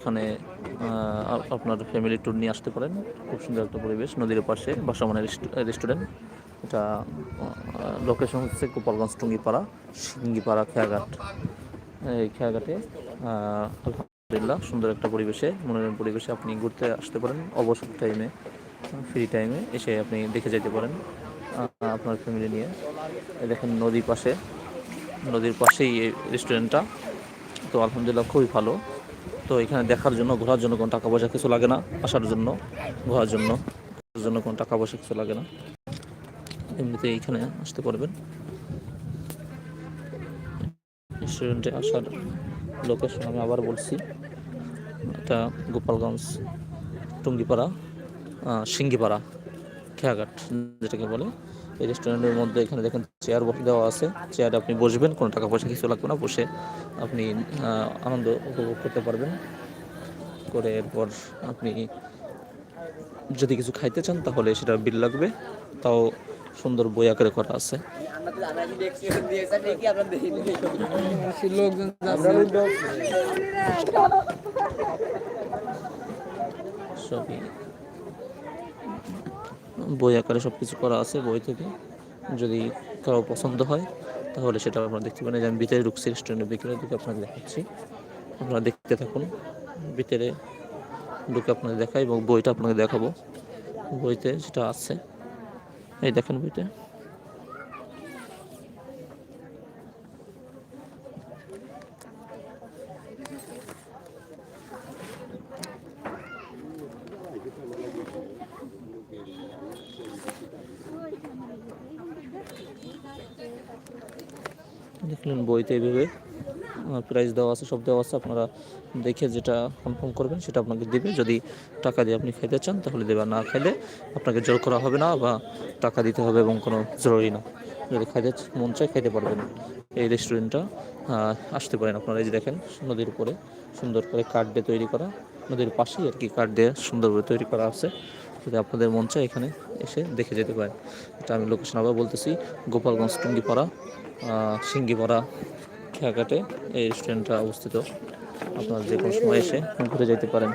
এখানে আপনার family tour নিয়ে আসতে পারেন। খুব সুন্দর একটা পরিবেশ। নদীর পাশে বাসামানের রেস্টুরেন্ট। এটা লোকেশন হচ্ছে গোপালগঞ্জ টুঙ্গিপাড়া সিঙ্গিপাড়া খেয়াঘাট। এই খেয়াঘাটে আলহামদুলিল্লাহ সুন্দর একটা পরিবেশে, মনোরম পরিবেশে আপনি ঘুরতে আসতে পারেন। অবসর টাইমে ফ্রি টাইমে এসে আপনি দেখে যেতে পারেন আপনার ফ্যামিলি নিয়ে। দেখেন নদীর পাশে, নদীর পাশেই এই রেস্টুরেন্টটা তো আলহামদুলিল্লাহ খুবই ভালো। তো এখানে দেখার জন্য, ঘোরার জন্য কোনো টাকা পয়সা কিছু লাগে না, আসার জন্য, ঘোরার জন্য জন্য কোনো টাকা পয়সা কিছু লাগে না। এমনিতে এইখানে আসতে পারবেন। রেস্টুরেন্টে আসার লোকেশন আমি আবার বলছি। এটা গোপালগঞ্জ, টুঙ্গিপাড়া সিঙ্গিপাড়া, খেয়াঘাট, যেটাকে বলে। এই রেস্টুরেন্টের মধ্যে এখানে দেখেন চেয়ার দেওয়া আছে। চেয়ারে আপনি বসবেন, কোনো টাকা পয়সা কিছু লাগবে না, বসে আপনি আনন্দ উপভোগ করতে পারবেন। করে এরপর আপনি যদি কিছু খাইতে চান, তাহলে সেটা বিল লাগবে। তাও সুন্দর বই আকারে করা আছে। সবই। বই আকারে সব কিছু করা আছে বই থেকে। যদি কারও পছন্দ হয়, তাহলে সেটা আপনারা দেখতে পারেন। যে আমি ভিতরে ঢুকছি রেস্টুরেন্টের ভিতরে ঢুকে আপনাদের দেখাচ্ছি। আপনারা দেখতে থাকুন, ভিতরে ঢুকে আপনাদের দেখাই এবং বইটা আপনাকে দেখাবো। বইতে সেটা আছে, এই দেখেন বইতে দেখলেন বইতে এইভাবে প্রাইস দেওয়া আছে, সব দেওয়া আছে, আপনারা দেখে যেটা কনফার্ম করবেন সেটা আপনাকে দেবে। যদি টাকা দিয়ে আপনি খেতে চান তাহলে দেবে না খাইলে আপনাকে জোর করা হবে না বা টাকা দিতে হবে এবং কোনো জরুরি না। যদি খাইতে মন চায় খাইতে পারবেন। এই রেস্টুরেন্টটা আসতে পারেন আপনারা। এই যে দেখেন, নদীর উপরে সুন্দর করে কাঠ দিয়ে তৈরি করা, নদীর পাশেই আর কি কাঠ দিয়ে সুন্দরভাবে তৈরি করা আছে। যদি আপনাদের মন চায় এখানে এসে দেখে যেতে পারেন। এটা আমি লোকেশন আবার বলতেছি গোপালগঞ্জ টুঙ্গিপাড়া সিঙ্গিপাড়া খেয়াঘাটে এই রেস্টুরেন্টটা অবস্থিত। আপনারা যে কোনো সময় এসে ঘুরে যেতে পারেন।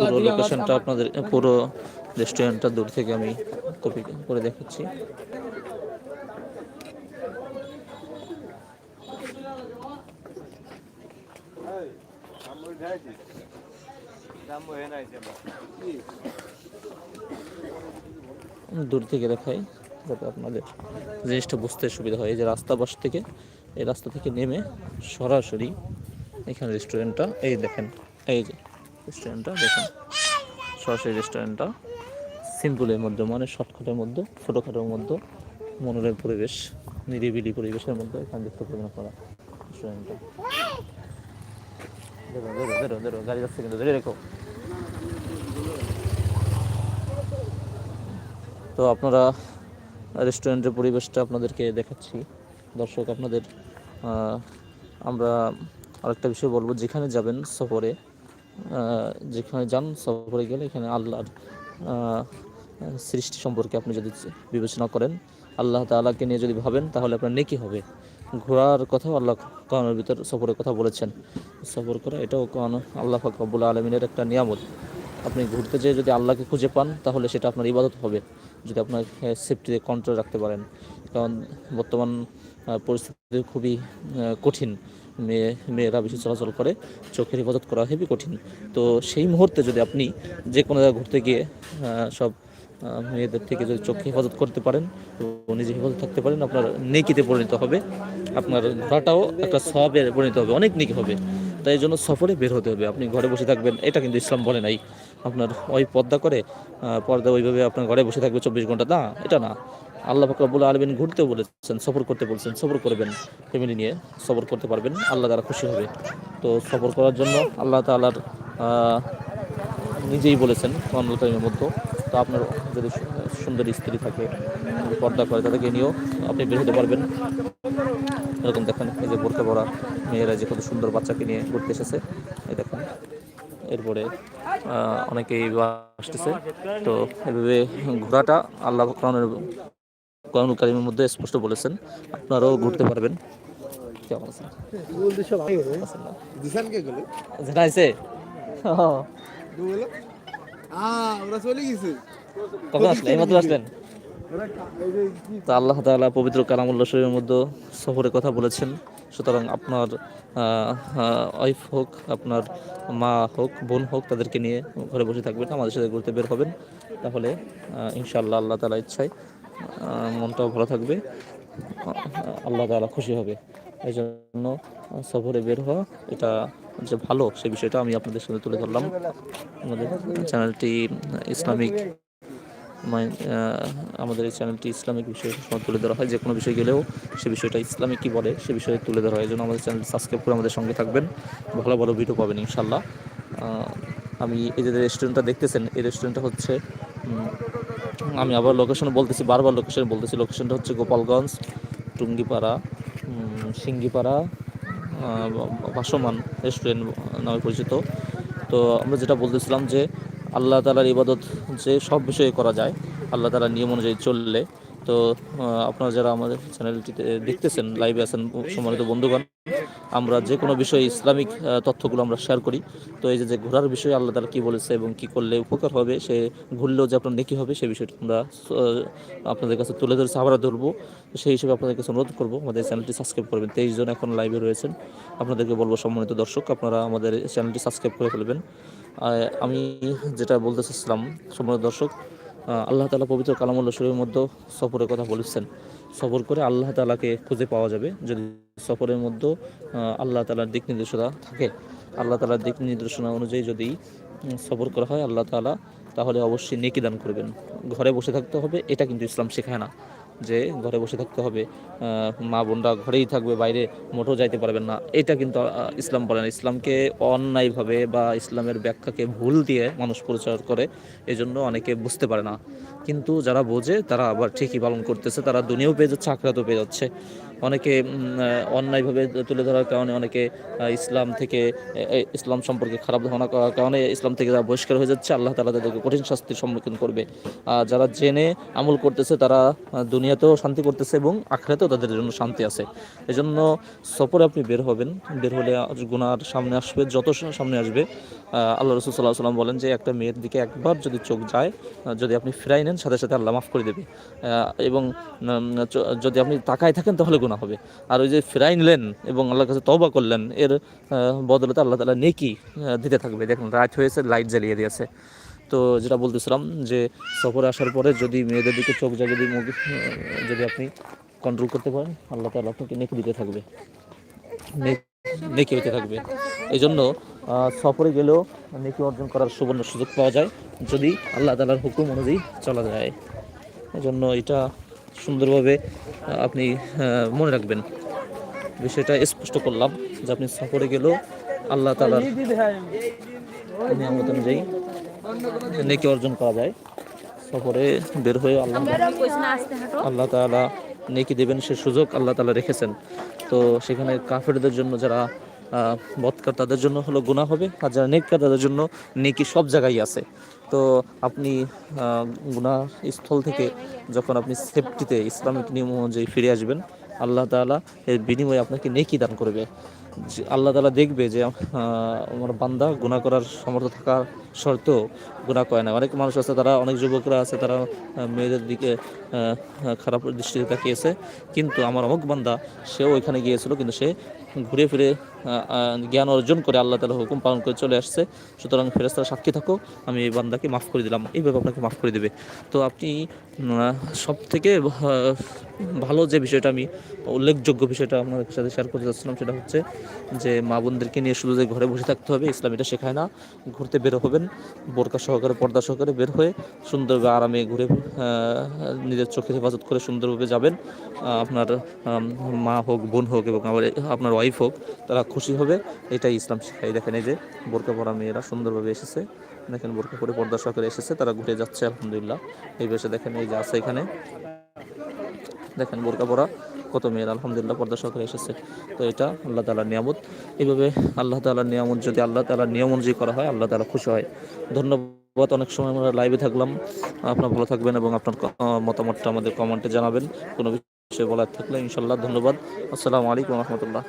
পুরো লোকেশনটা আপনাদের পুরো রেস্টুরেন্টটা দূর থেকে আমি কপি করে দেখাচ্ছি। দূর থেকে দেখাই, যাতে আপনাদের জিনিসটা বুঝতে সুবিধা হয়। এই যে রাস্তা বাস থেকে, এই রাস্তা থেকে নেমে সরাসরি এখানে রেস্টুরেন্টটা এই দেখেন, এই যে রেস্টুরেন্টটা দেখেন, সরাসরি রেস্টুরেন্টটা সিম্পলের মধ্যে মানে শর্টকাটের মধ্যে, ছোটোখাটোর মধ্যে, মনোরম পরিবেশ, নিরিবিলি পরিবেশের মধ্যে এখানে দেখতে পাবেন আপনারা রেস্টুরেন্টটা গাড়ি যাচ্ছে কিন্তু ধরে তো আপনারা রেস্টুরেন্টের পরিবেশটা আপনাদেরকে দেখাচ্ছি। দর্শক, আপনাদের আমরা আরেকটা বিষয় বলব, যেখানে যাবেন সফরে যেখানে যান সফরে গেলে এখানে আল্লাহর সৃষ্টি সম্পর্কে আপনি যদি বিবেচনা করেন আল্লাহ তাআলাকে নিয়ে যদি ভাবেন, তাহলে আপনার নেকি হবে। ঘোরার কথাও আল্লাহ কোরআনের ভিতর সফরের কথা বলেছেন। সফর করা এটাও কোরআন, আল্লাহ ফাকবুল আলমিনের একটা নিয়ামত। আপনি ঘুরতে যেয়ে যদি আল্লাহকে খুঁজে পান, তাহলে সেটা আপনার ইবাদত হবে, যদি আপনার সেফটিতে কন্ট্রোল রাখতে পারেন। কারণ বর্তমান পরিস্থিতি খুবই কঠিন। মেয়ে, মেয়েরা বেশি চলাচল করে, চোখের হেফাজত করা হেবি কঠিন। তো সেই মুহূর্তে যদি আপনি যে কোনো জায়গায় ঘুরতে গিয়ে সব মেয়েদের থেকে যদি চোখে হেফাজত করতে পারেন এবং নিজে হেফাজত থাকতে পারেন, আপনার নেকিতে পরিণত হবে, আপনার ঘোরাটাও একটা সবের পরিণত হবে, অনেক নেকি হবে। তাই জন্য সফরে বের হতে হবে, আপনি ঘরে বসে থাকবেন, এটা কিন্তু ইসলাম বলে নাই। আপনার ওই পর্দা করে পর্দা ওইভাবে আপনার ঘরে বসে থাকবে চব্বিশ ঘণ্টা, না, এটা না। আল্লাহ ফাকরাবুল আলমিন ঘুরতেও বলেছেন, সফর করতে বলেছেন, সফর করবেন, ফ্যামিলি নিয়ে সফর করতে পারবেন, আল্লাহ তারা খুশি হবে। তো সফর করার জন্য আল্লাহ তালার নিজেই বলেছেন কারিমের মধ্যে। তো আপনার যদি সুন্দর স্ত্রী থাকে পর্দা করে তাদেরকে নিয়েও আপনি বের হতে পারবেন। এরকম দেখেন এই যে বোরকা পরা মেয়েরা যে কত সুন্দর বাচ্চাকে নিয়ে ঘুরতে এসেছে। এই দেখেন এরপরে অনেকেই আসতেছে। তো এভাবে ঘোরাটা আল্লাহ কোরআনের কোরআন কারিমের মধ্যে স্পষ্ট বলেছেন। আপনারাও ঘুরতে পারবেন। কেমন আছেন? আছেন না? দিশান কে গেল যেটা আছে বলো? আ ওরা চলে গেছে। কখন আসলেন? এইমাত্র আসলেন ওরা কা- এই যে কি তো আল্লাহ তাআলা পবিত্র কালামুল্লাহ শরীফের মধ্যে সফরের কথা বলেছেন। সুতরাং আপনার ওয়াইফ হোক, আপনার মা হোক, বোন হোক, তাদেরকে নিয়ে ঘরে বসে থাকবেন, আমাদের সাথে ঘুরতে বের হবেন। তাহলে ইনশাআল্লাহ আল্লাহ তালা ইচ্ছায় মনটাও ভালো থাকবে আল্লাহ তাআলা খুশি হবে। এই জন্য সফরে বের হওয়া, এটা যে ভালো, সে বিষয়টা আমি আপনাদের সাথে তুলে ধরলাম। আমাদের চ্যানেলটি ইসলামিক আমাদের এই চ্যানেলটি ইসলামিক বিষয়ে সবসময় তুলে ধরা হয়। যে কোনো বিষয় গেলেও সে বিষয়টা ইসলামিক কি বলে, সে বিষয়ে তুলে ধরা হয়। এই জন্য আমাদের চ্যানেল সাবস্ক্রাইব করে আমাদের সঙ্গে থাকবেন। ভালো ভালো ভিডিও পাবেন ইনশাল্লাহ আমি এই যে রেস্টুরেন্টটা দেখতেছেন, এই রেস্টুরেন্টটা হচ্ছে আমি আবার লোকেশন বলতেছি, বারবার লোকেশন বলতেছি। লোকেশনটা হচ্ছে গোপালগঞ্জ, টুঙ্গিপাড়া সিঙ্গিপাড়া ভাসমান রেস্টুরেন্ট নামে পরিচিত। তো আমরা যেটা বলতেছিলাম যে আল্লাহ তালার ইবাদত যে সব বিষয়ে করা যায়, আল্লাহ তালার নিয়ম অনুযায়ী চললে তো আপনারা যারা আমাদের চ্যানেলটিতে দেখতেছেন, লাইভে আছেন, সম্মানিত বন্ধুগণ, আমরা যে কোনো বিষয়ে ইসলামিক তথ্যগুলো আমরা শেয়ার করি। তো এই যে ঘোরার বিষয়ে আল্লাহ তালা কী বলেছে এবং কী করলে উপকার হবে, সে ঘুরলেও যে আপনার নেকি হবে সেই বিষয়টি আমরা আপনাদের কাছে তুলে ধরেছি আবার ধরবো। সেই হিসেবে আপনাদের কাছে অনুরোধ করব, আমাদের চ্যানেলটি সাবস্ক্রাইব করবেন। তেইশ জন এখন লাইভে রয়েছেন। আপনাদেরকে বলব, সম্মানিত দর্শক, আপনারা আমাদের চ্যানেলটি সাবস্ক্রাইব করে ফেলবেন। আমি যেটা বলতে চাচ্ছিলাম, সম্মানিত দর্শক আল্লাহ তালা পবিত্র কালামুল্লা শরীরের মধ্যেও সফরের কথা বলেছেন। সফর করে আল্লাহ তালাকে খুঁজে পাওয়া যাবে যদি সফরের মধ্যে আল্লাহ তালার দিক নির্দেশনা থাকে। আল্লাহ তালার দিক নির্দেশনা অনুযায়ী যদি সফর করা হয় আল্লাহ তালা তাহলে অবশ্যই নেকি দান করবেন। ঘরে বসে থাকতে হবে, এটা কিন্তু ইসলাম শেখায় না। যে ঘরে বসে থাকতে হবে মা বোনরা ঘরেই থাকবে, বাইরে মোটেও যাইতে পারবেন না। এটা কিন্তু ইসলাম বলে না ইসলামকে অন্যায়ভাবে বা ইসলামের ব্যাখ্যাকে ভুল দিয়ে মানুষ পরিচয় করে, এজন্য অনেকে বুঝতে পারে না। কিন্তু যারা বোঝে, তারা আবার ঠিকই পালন করতেছে। তারা দুনিয়াও পেয়ে যাচ্ছে আখড়াতেও পেয়ে যাচ্ছে। অনেকে অন্যায়ভাবে তুলে ধরার কারণে অনেকে ইসলাম থেকে ইসলাম সম্পর্কে খারাপ ধারণা করার কারণে ইসলাম থেকে যারা বহিষ্কার হয়ে যাচ্ছে, আল্লাহ তালা তাদেরকে কঠিন শাস্তির সম্মুখীন করবে। আর যারা জেনে আমল করতেছে, তারা দুনিয়াতেও শান্তি করতেছে এবং আখড়াতেও তাদের জন্য শান্তি আছে। এজন্য সফরে আপনি বের হবেন। বের হলে গুনার সামনে আসবে, যত সামনে আসবে আল্লাহ রসুল সাল্লাহ সাল্লাম বলেন যে, একটা মেয়ের দিকে একবার যদি চোখ যায় যদি আপনি ফিরাই নেন, সাথে সাথে আল্লাহ মাফ করে দেবে। এবং যদি আপনি তাকায় থাকেন, তাহলে গুণা হবে। আর ওই যে ফিরাই নিলেন এবং আল্লাহর কাছে তওবা করলেন, এর বদলতে আল্লাহ তালা নেকি দিতে থাকবে। দেখুন, রাত হয়েছে, লাইট জ্বালিয়ে দিয়েছে। তো যেটা বলতেছিলাম যে, সফরে আসার পরে যদি মেয়েদের দিকে চোখ যায়, যদি যদি আপনি কন্ট্রোল করতে পারেন, আল্লাহ তালা আপনাকে নেকি দিতে থাকবে। নেকি হতে থাকবে। এই জন্য সফরে গেলেও নেকি অর্জন করার সুবর্ণ সুযোগ পাওয়া যায় যদি আল্লাহ তালার হুকুম অনুযায়ী চলা যায়। এই জন্য এটা সুন্দরভাবে আপনি মনে রাখবেন। বিষয়টা স্পষ্ট করলাম যে আপনি সফরে গেলেও আল্লাহ তালার নিয়ামত অনুযায়ী নেকি অর্জন করা যায়। সফরে বের হয়ে আল্লাহ আল্লাহ তাআলা নেকি দেবেন সে সুযোগ আল্লাহ তালা রেখেছেন। তো সেখানে কাফেরদের জন্য যারা বৎকার তাদের জন্য হলো গুনাহ হবে। আর যারা নেককার তাদের জন্য নেকি সব জায়গায় আছে। তো আপনি গুনাহ স্থল থেকে যখন আপনি সেফটিতে ইসলামিক নিয়ম অনুযায়ী ফিরে আসবেন, আল্লাহ তাআলা এর বিনিময়ে আপনাকে নেকি দান করবে। আল্লাহ তাআলা দেখবে যে আমার বান্দা গুনাহ করার সমর্থ থাকা সত্ত্বেও গুনাহ করে না। অনেক মানুষ আছে, তারা অনেক যুবকরা আছে, তারা মেয়েদের দিকে খারাপ দৃষ্টিতে তাকিয়েছে। কিন্তু আমার অমুক বান্দা, সেও ওইখানে গিয়েছিল, কিন্তু সে ঘুরে ফিরে জ্ঞান অর্জন করে আল্লাহ তালা হুকুম পালন করে চলে আসছে। সুতরাং ফেরেস্তারা সাক্ষী থাকো, আমি এই বান্দাকে মাফ করে দিলাম। এইভাবে আপনাকে মাফ করে দেবে। তো আপনি সব থেকে ভালো যে বিষয়টা আমি, উল্লেখযোগ্য বিষয়টা আপনার সাথে শেয়ার করতে চাচ্ছিলাম সেটা হচ্ছে যে মা বোনদেরকে নিয়ে শুধু যে ঘরে বসে থাকতে হবে, ইসলাম এটা শেখায় না। ঘুরতে বের হবেন, বোরকা সহকারে, পর্দা সহকারে বের হয়ে সুন্দরভাবে আরামে ঘুরে নিজের চোখের হেফাজত করে সুন্দরভাবে যাবেন। আপনার মা হোক, বোন হোক এবং আমার আপনার ওয়াইফ হোক, তারা খুশি হবে। এটাই ইসলাম শেখায় দেখেন এই যে বোরকা পরা মেয়েরা সুন্দরভাবে এসেছে। দেখেন বোরকা পরে পর্দা সহকারে এসেছে, তারা ঘুরে যাচ্ছে, আলহামদুলিল্লাহ। এই বেশে দেখেন এই যে আছে এখানে। দেখেন বোরকা পরা কত মেয়ের, আলহামদুলিল্লাহ, পর্দা সহকারে এসেছে। তো এটা আল্লাহ তালার নিয়ামত। এইভাবে আল্লাহ তালার নিয়ামত, যদি আল্লাহ তালার নিয়ম অনুযায়ী করা হয়, আল্লাহ তালা খুশি হয়। ধন্যবাদ, অনেক সময় আমরা লাইভে থাকলাম। আপনার ভালো থাকবেন এবং আপনার মতামতটা আমাদের কমেন্টে জানাবেন। কোনো বিষয়ে বলার থাকলে ইনশাল্লাহ ধন্যবাদ। আসসালামু আলাইকুম রহমতুল্লাহ।